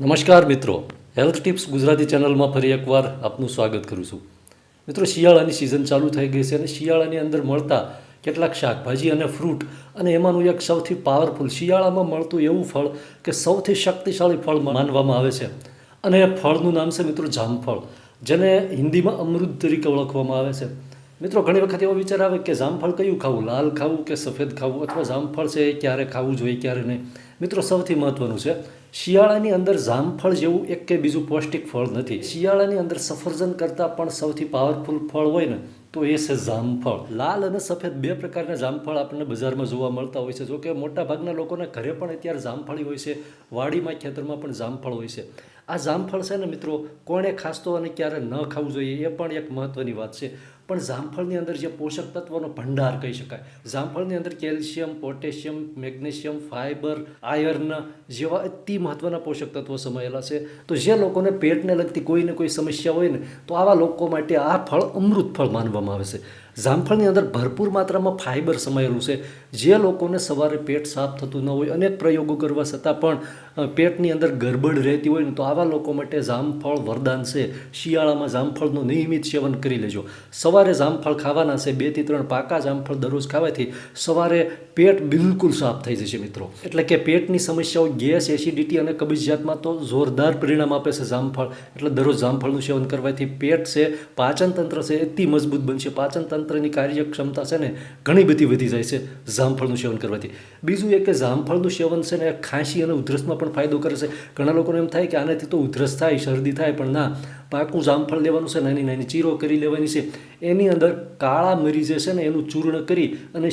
નમસ્કાર મિત્રો. Health tips Gujarati ચેનલમાં ફરી એકવાર આપનું સ્વાગત કરું છું. મિત્રો, શિયાળાની સિઝન ચાલુ થઈ ગઈ છે અને શિયાળાની અંદર મળતા કેટલાક શાકભાજી અને ફ્રૂટ અને એમાંનું એક સૌથી પાવરફુલ શિયાળામાં મળતું એવું ફળ કે સૌથી શક્તિશાળી ફળ માનવામાં આવે છે. અને એ ફળનું નામ છે મિત્રો જામફળ, જેને હિન્દીમાં અમૃત તરીકે ઓળખવામાં આવે છે. મિત્રો, ઘણી વખત એવો વિચાર આવે કે જામફળ કયું ખાવું? લાલ ખાવું કે સફેદ ખાવું? અથવા જામફળ છે એ ક્યારે ખાવું જોઈએ, ક્યારે નહીં? મિત્રો, સૌથી મહત્વનું છે, શિયાળાની અંદર જામફળ જેવું એક કે બીજું પૌષ્ટિક ફળ નથી. શિયાળાની અંદર સફરજન કરતાં પણ સૌથી પાવરફુલ ફળ હોય ને, તો એ છે જામફળ. લાલ અને સફેદ બે પ્રકારના જામફળ આપણને બજારમાં જોવા મળતા હોય છે. જો કે મોટા ભાગના લોકોના ઘરે પણ અત્યારે જામફળી હોય છે, વાડીમાં, ખેતરમાં પણ જામફળ હોય છે. આ જામફળ છે ને મિત્રો, કોણે ખાસ તો અને ક્યારે ન ખાવું જોઈએ, એ પણ એક મહત્ત્વની વાત છે. પણ જામફળની અંદર જે પોષક તત્વોનો ભંડાર કહી શકાય. જામફળની અંદર calcium, potassium, magnesium, fibre, iron જેવા અતિ મહત્ત્વના પોષક તત્વો સમાયેલા છે. તો જે લોકોને પેટને લગતી કોઈને કોઈ સમસ્યા હોય ને, તો આવા લોકો માટે આ ફળ અમૃત ફળ માનવામાં આવે છે. જામફળની અંદર ભરપૂર માત્રામાં ફાઇબર સમાયેલું છે. જે લોકોને સવારે પેટ સાફ થતું ન હોય, અનેક પ્રયોગો કરવા છતાં પણ પેટની અંદર ગરબડ રહેતી હોય ને તો આવા લોકો માટે જામફળ વરદાન છે. શિયાળામાં જામફળનું નિયમિત સેવન કરી લેજો. સવારે જામફળ ખાવાના છે બેથી ત્રણ પાકા જામફળ દરરોજ ખાવાથી સવારે પેટ બિલકુલ સાફ થઈ જશે મિત્રો. એટલે કે પેટની સમસ્યાઓ ગેસ, એસિડિટી અને કબજિયાતમાં તો જોરદાર પરિણામ આપે છે જામફળ. એટલે દરરોજ જામફળનું સેવન કરવાથી પેટ છે, પાચનતંત્ર છે અતિ મજબૂત બનશે. પાચન તંત્રની કાર્યક્ષમતા છે ને ઘણી બધી વધી જાય છે જામફળનું સેવન કરવાથી. બીજું એ કે જામફળનું સેવન છે ને ખાંસી અને ઉધરસમાં પણ ફાયદો કરે છે. ઘણા લોકોને એમ થાય કે આનાથી તો ઉધરસ થાય, શરદી થાય, પણ ના. પાકું જામફળ લેવાનું છે, નાની નાની ચીરો કરી લેવાની છે. એની અંદર કાળા મરી જે છે ને એનું ચૂર્ણ કરી અને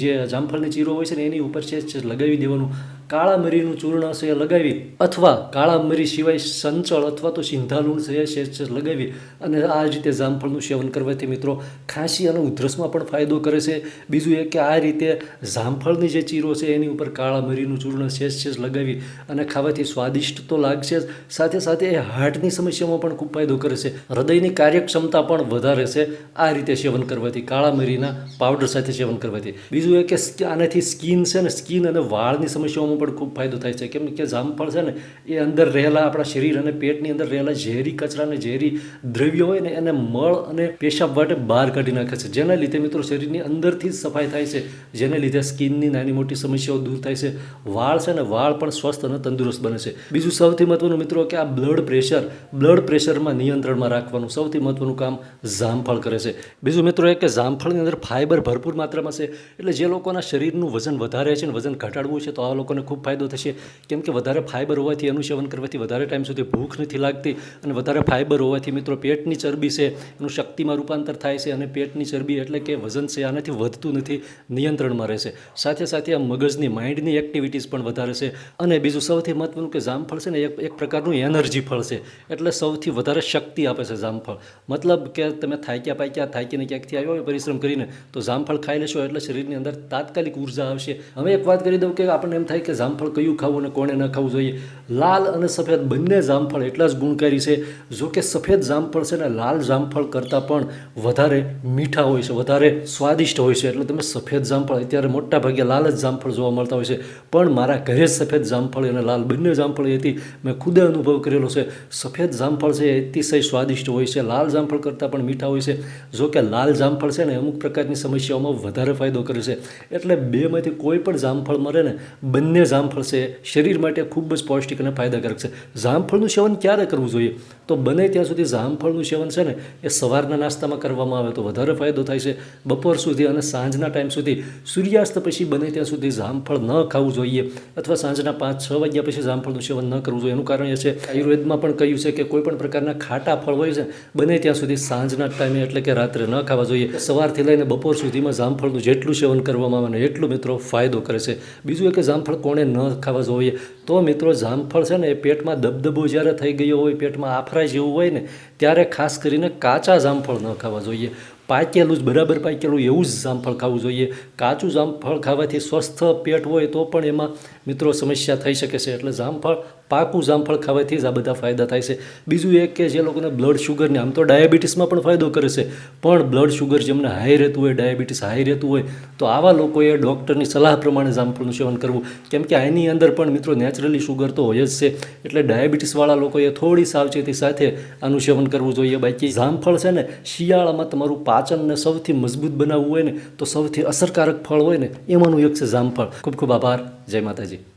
જે જામફળની ચીરો હોય છે ને એની ઉપર છે લગાવી દેવાનું. કાળા મરીનું ચૂર્ણ છે એ લગાવી અથવા કાળા મરી સિવાય સંચળ અથવા તો સિંધાલુણ છે એ છે લગાવી અને આ રીતે જામફળનું સેવન કરવાથી મિત્રો ખાંસી અને ઉધરસમાં પણ ફાયદો કરે છે. બીજું એ કે આ રીતે જામફળની જે ચીરો છે એની ઉપર કાળા મરીનું ચૂર્ણ શેષ લગાવી અને ખાવાથી સ્વાદિષ્ટ તો લાગશે જ. સાથે સાથે એ હાર્ટની સમસ્યામાં પણ ખૂબ ફાયદો કરે છે. હૃદયની કાર્યક્ષમતા પણ વધારે છે. આ રીતે સેવન કરવાથી કાળા મરીના પાવડર સાથે સેવન કરવાથી. બીજું એ કે આનાથી સ્કિન છે ને સ્કિન અને વાળની સમસ્યાઓમાં પણ ખૂબ ફાયદો થાય છે. કેમ કે જામફળ છે ને, એ અંદર રહેલા આપણા શરીર અને પેટની અંદર રહેલા ઝેરી કચરા અને ઝેરી દ્રવ્ય હોય ને, એને મળ અને પેશાબ માટે બહાર કાઢી નાખે છે. જેના લીધે મિત્રો શરીરની અંદરથી જ સફાઈ થાય છે. જેને લીધે સ્કિનની નાની મોટી સમસ્યાઓ દૂર થાય છે. વાળ છે ને, વાળ પણ સ્વસ્થ અને તંદુરસ્ત બને છે. બીજું સૌથી મહત્વનું મિત્રો કે આ બ્લડ પ્રેશર બ્લડ પ્રેશરમાં નિયંત્રણમાં રાખવાનું સૌથી મહત્ત્વનું કામ જામફળ કરે છે. બીજું મિત્રો એ કે જામફળની અંદર ફાઇબર ભરપૂર માત્રામાં છે. એટલે જે લોકોના શરીરનું વજન વધારે છે ને વજન ઘટાડવું છે તો આ લોકોને ખૂબ ફાયદો થશે. કેમ કે વધારે ફાઇબર હોવાથી એનું સેવન કરવાથી વધારે ટાઈમ સુધી ભૂખ નથી લાગતી અને વધારે ફાઇબર હોવાથી મિત્રો પેટની ચરબી છે, એનું શક્તિમાં રૂપાંતર થાય છે અને પેટની ચરબી એટલે કે વજન છે આનાથી વધતું નથી, નિયંત્રણમાં રહેશે સાથે સાથે આ મગજની માઇન્ડની એક્ટિવિટીઝ પણ વધારે છે. અને બીજું સૌથી મહત્ત્વનું કે જામફળ છે ને એક પ્રકારનું એનર્જી ફળ છે. એટલે સૌથી વધારે શક્તિ આપે છે જામફળ. મતલબ કે તમે થાક્યા પાક્યા થાકીને ક્યાંકથી આવ્યો હોય, પરિશ્રમ કરીને, તો જામફળ ખાઈ લેશો એટલે શરીરની અંદર તાત્કાલિક ઊર્જા આવશે. હવે એક વાત કરી દઉં કે આપણને એમ થાય કે જામફળ કયું ખાવું અને કોણે ન ખાવું જોઈએ? લાલ અને સફેદ બંને જામફળ એટલા જ ગુણકારી છે. જો કે સફેદ જામફળ છે ને, લાલ જામફળ કરતાં પણ વધારે મીઠા હોય છે, વધારે સ્વાદિષ્ટ હોય છે. એટલે તમે સફેદ જામફળ, અત્યારે મોટા ભાગે લાલ જ જામફળ જોવા મળતા હોય છે. પણ મારા ઘરે જ સફેદ જામફળ અને લાલ બંને જામફળ હતી. મેં ખુદે અનુભવ કરેલો છે. સફેદ જામફળ છે અતિશય સ્વાદિષ્ટ હોય છે, લાલ જામફળ કરતાં પણ મીઠા હોય છે. જો કે લાલ જામફળ છે ને, અમુક પ્રકારની સમસ્યાઓમાં વધારે ફાયદો કરે છે. એટલે બેમાંથી કોઈ પણ જામફળ મળે ને, બંને જામફળ છે, શરીર માટે ખૂબ જ પૌષ્ટિક અને ફાયદાકારક છે. જામફળનું સેવન ક્યારે કરવું જોઈએ? તો બને ત્યાં સુધી જામફળનું સેવન છે ને, એ સવારના નાસ્તામાં કરવામાં આવે તો વધારે ફાયદો થાય છે. બપોર સુધી અને સાંજના ટાઈમ સુધી સૂર્યાસ્ત પછી બને ત્યાં સુધી જામફળ ન ખાવું જોઈએ. અથવા સાંજના પાંચ છ વાગ્યા પછી જામફળનું સેવન ન કરવું જોઈએ. એનું કારણ એ છે, આયુર્વેદમાં પણ કહ્યું છે કે કોઈ પણ પ્રકારના ખાટા ફળ હોય છે. બને ત્યાં સુધી સાંજના ટાઈમે એટલે કે રાત્રે ન ખાવા જોઈએ. સવારથી લઈને બપોર સુધીમાં જામફળનું જેટલું સેવન કરવામાં આવે ને એટલું મિત્રો ફાયદો કરે છે. બીજું એ કે જામફળ કોણે ન ખાવા જોઈએ. તો મિત્રો જામફળ છે ને એ પેટમાં દબદબો જ્યારે થઈ ગયો હોય, પેટમાં આફરા જેવું હોય ને, ત્યારે ખાસ કરીને કાચા જામફળ ન ખાવા જોઈએ. પાકેલું જ, બરાબર પાકેલું એવું જ જામફળ ખાવું જોઈએ. કાચું જામફળ ખાવાથી સ્વસ્થ પેટ હોય તો પણ એમાં મિત્રો સમસ્યા થઈ શકે છે. એટલે જામફળ પાકું જામફળ ખાવાથી જ આ બધા ફાયદા થાય છે. બીજું એક કે જે લોકોને બ્લડ શુગરને આમ તો ડાયાબિટીસમાં પણ ફાયદો કરે છે, પણ બ્લડ શુગર જેમને હાઈ રહેતું હોય ડાયાબિટીસ હાઈ રહેતું હોય, તો આવા લોકોએ ડૉક્ટરની સલાહ પ્રમાણે જામફળનું સેવન કરવું. કેમ કે આની અંદર પણ મિત્રો નેચરલી શુગર તો હોય જ છે, એટલે ડાયાબિટીસવાળા લોકોએ થોડી સાવચેતી સાથે આનું સેવન કરવું જોઈએ. બાકી જામફળ છે ને, શિયાળામાં તમારું પાચનને સૌથી મજબૂત બનાવવું હોય ને, તો સૌથી અસરકારક ફળ હોય ને, એમાંનું એક છે જામફળ. ખૂબ ખૂબ આભાર. જય માતાજી.